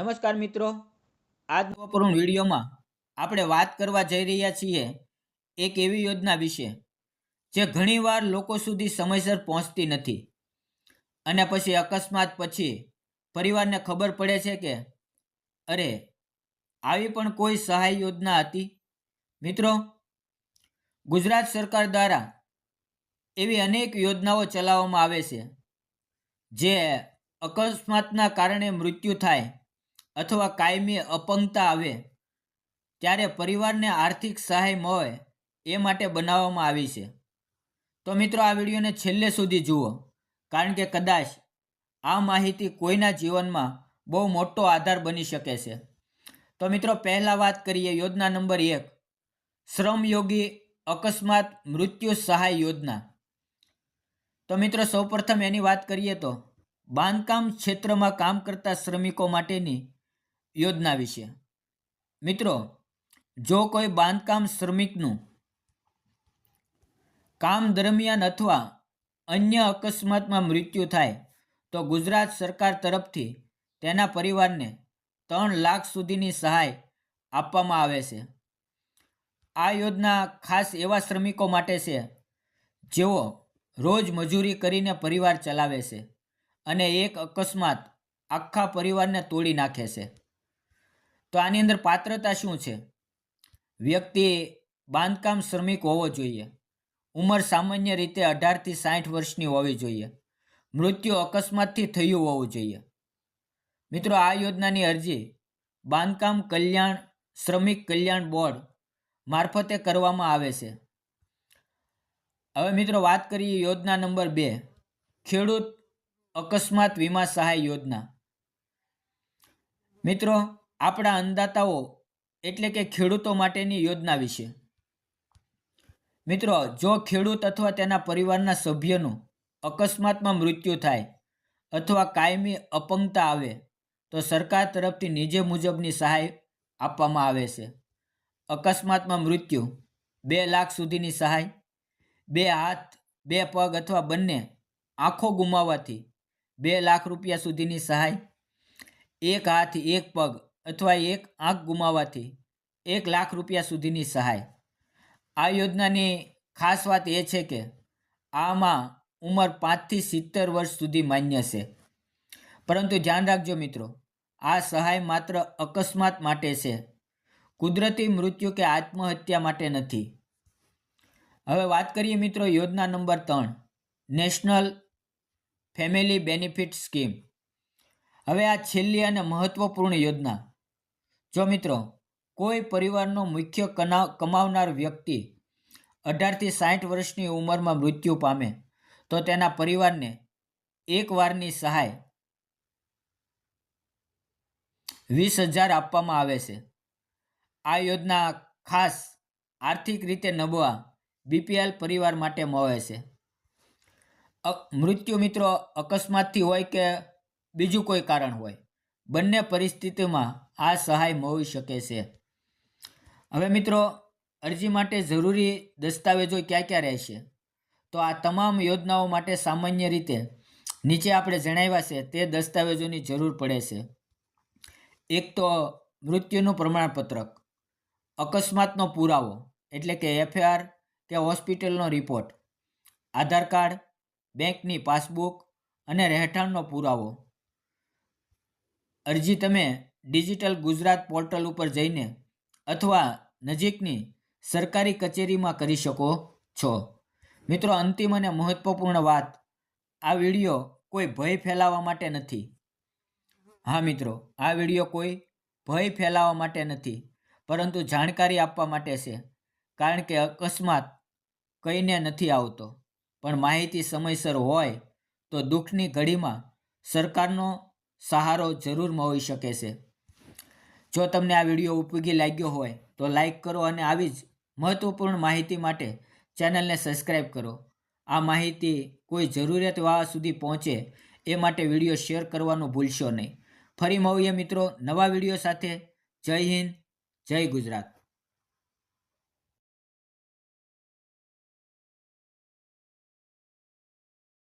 નમસ્કાર મિત્રો. આજ પૂર્ણ વિડીયોમાં આપણે વાત કરવા જઈ રહ્યા છીએ એક એવી યોજના વિશે, જે ઘણીવાર લોકો સુધી સમયસર પહોંચતી નથી. અને પછી અકસ્માત પછી પરિવારને ખબર પડે છે કે, અરે, આવી પણ કોઈ સહાય યોજના હતી? મિત્રો, ગુજરાત સરકાર દ્વારા એવી અનેક યોજનાઓ ચલાવવામાં આવે છે, જે અકસ્માતના કારણે મૃત્યુ થાય અથવા કાયમી અપંગતા આવે, ત્યારે પરિવારને આર્થિક સહાય મળે એ માટે બનાવવામાં આવી છે. તો મિત્રો, આ વિડીયોને છેલ્લે સુધી જુઓ, કારણ કે કદાચ આ માહિતી કોઈના જીવનમાં બહુ મોટો આધાર બની શકે છે. તો મિત્રો, પહેલાં વાત કરીએ યોજના નંબર એક શ્રમયોગી અકસ્માત મૃત્યુ સહાય યોજના. તો મિત્રો, સૌપ્રથમ એની વાત કરીએ તો, બાંધકામ ક્ષેત્રમાં કામ કરતા શ્રમિકો માટેની યોજના વિશે. મિત્રો, જો કોઈ બાંધકામ શ્રમિકનું કામ દરમિયાન અથવા અન્ય અકસ્માતમાં મૃત્યુ થાય, તો ગુજરાત સરકાર તરફથી તેના પરિવારને ત્રણ લાખ સુધીની સહાય આપવામાં આવે છે. આ યોજના ખાસ એવા શ્રમિકો માટે છે, જેઓ રોજ મજૂરી કરીને પરિવાર ચલાવે છે અને એક અકસ્માત આખા પરિવારને તોડી નાખે છે. તો આની અંદર પાત્રતા શું છે? વ્યક્તિ બાંધકામ શ્રમિક હોવો જોઈએ. ઉંમર સામાન્ય રીતે અઢારથી સાઠ વર્ષની હોવી જોઈએ. મૃત્યુ અકસ્માતથી થયું હોવું જોઈએ. મિત્રો, આ યોજનાની અરજી બાંધકામ કલ્યાણ, શ્રમિક કલ્યાણ બોર્ડ મારફતે કરવામાં આવે છે. હવે મિત્રો, વાત કરીએ યોજના નંબર બે, ખેડૂત અકસ્માત વીમા સહાય યોજના. મિત્રો આપણા અંદાતાઓ એટલે કે ખેડૂતો માટેની યોજના વિશે. મિત્રો, જો ખેડૂત અથવા તેના પરિવારના સભ્યનું અકસ્માતમાં મૃત્યુ થાય અથવા કાયમી અપંગતા આવે, તો સરકાર તરફથી નીચે મુજબની સહાય આપવામાં આવે છે. અકસ્માતમાં મૃત્યુ બે લાખ સુધીની સહાય, બે હાથ, બે પગ અથવા બંને આંખો ગુમાવવાથી બે લાખ રૂપિયા સુધીની સહાય, એક હાથ, એક પગ અથવા એક આંખ ગુમાવવાથી એક લાખ રૂપિયા સુધીની સહાય. આ યોજનાની ખાસ વાત એ છે કે આમાં ઉંમર પાંચથી સિત્તેર વર્ષ સુધી માન્ય છે. પરંતુ ધ્યાન રાખજો મિત્રો, આ સહાય માત્ર અકસ્માત માટે છે. કુદરતી મૃત્યુ કે આત્મહત્યા માટે નથી. હવે વાત કરીએ મિત્રો યોજના નંબર ત્રણ, નેશનલ ફેમિલી બેનિફિટ સ્કીમ. હવે આ છેલ્લી અને મહત્વપૂર્ણ યોજના જો મિત્રો, કોઈ પરિવારનો મુખ્ય કના, કમાવનાર વ્યક્તિ અઢારથી સાઠ વર્ષની ઉંમરમાં મૃત્યુ પામે, તો તેના પરિવારને એક વારની સહાય વીસ હજાર આપવામાં આવે છે. આ યોજના ખાસ આર્થિક રીતે નબળા બીપીએલ પરિવાર માટે મળે છે. મૃત્યુ મિત્રો અકસ્માતથી હોય કે બીજું કોઈ કારણ હોય? બંને પરિસ્થિતિમાં આ સહાય મળી શકે છે. હવે મિત્રો, અરજી માટે જરૂરી દસ્તાવેજો ક્યાં ક્યાં રહેશે? તો આ તમામ યોજનાઓ માટે સામાન્ય રીતે નીચે આપણે જણાવ્યા છે, તે દસ્તાવેજોની જરૂર પડે છે. એક તો મૃત્યુનું પ્રમાણપત્રક, અકસ્માતનો પુરાવો, એટલે કે એફઆર કે હોસ્પિટલનો રિપોર્ટ, આધાર કાર્ડ, બેંકની પાસબુક અને રહેઠાણનો પુરાવો. અરજી તમે ડિજિટલ ગુજરાત પોર્ટલ ઉપર જઈને અથવા નજીકની સરકારી કચેરીમાં કરી શકો છો. મિત્રો, અંતિમ અને મહત્વપૂર્ણ વાત, આ વીડિયો કોઈ ભય ફેલાવવા માટે નથી. હા, મિત્રો, આ વીડિયો કોઈ ભય ફેલાવવા માટે નથી, પરંતુ જાણકારી આપવા માટે છે, કારણ કે અકસ્માત કહીને નથી આવતો. પણ માહિતી સમયસર હોય તો દુઃખની ઘડીમાં સરકારનો સહારો જરૂર મળી શકે છે. જો તમને આ વીડિયો ઉપયોગી લાગ્યો હોય, તો લાઈક કરો અને આવી જ મહત્ત્વપૂર્ણ માહિતી માટે ચેનલને સબસ્ક્રાઈબ કરો. આ માહિતી કોઈ જરૂરિયાતવાળા સુધી પહોંચે એ માટે વીડિયો શેર કરવાનું ભૂલશો નહીં. ફરી મળીએ મિત્રો નવા વીડિયો સાથે. જય હિન્દ, જય ગુજરાત.